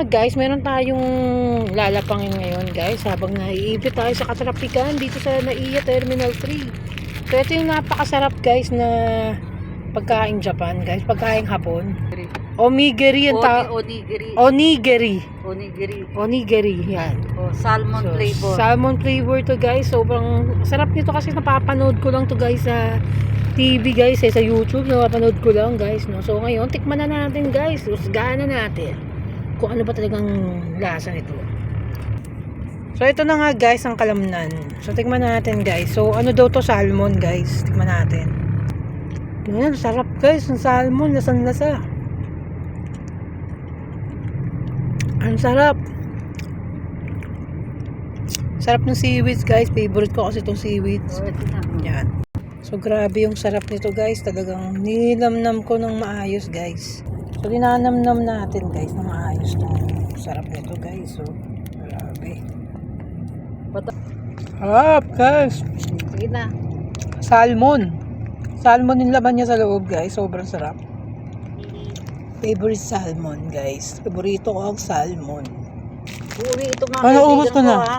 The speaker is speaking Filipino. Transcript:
nga guys, meron tayong lalapangin ngayon guys habang naiipit tayo sa katrapikan dito sa Naiya Terminal 3. So ito yung napakasarap guys na pagkain Japan guys, pagkain hapon. Omigiri yung ta- onigiri. onigiri. Onigiri. Onigiri, yan. Oh, salmon So, flavor. Salmon flavor to guys. Sobrang sarap nito kasi napapanood ko lang to guys sa TV guys, eh, sa YouTube. Napapanood ko lang guys. No? So ngayon, tikman na natin guys. Usgahan na natin kung ano ba talagang lasa nito. So ito na nga guys ang kalamnan. So tikman natin guys. So ano daw to salmon guys. Tikman natin. Ayan, sarap guys. Ang salmon, lasang-lasa. Ang sarap. Sarap ng seaweeds guys. Favorite ko kasi itong seaweeds. Oh. Yan. So grabe yung sarap nito guys. Talagang nilamnam ko ng maayos guys. So dinanamnam natin guys ng maayos ng sarap nito guys. So grabe. Bata- Sarap guys. Sige na. Salmon. Salmon yung laman niya sa loob guys. Sobrang sarap. Favorite salmon guys. Paborito ko ang salmon. Uwi ito mga Ano, ubos ko na. ha.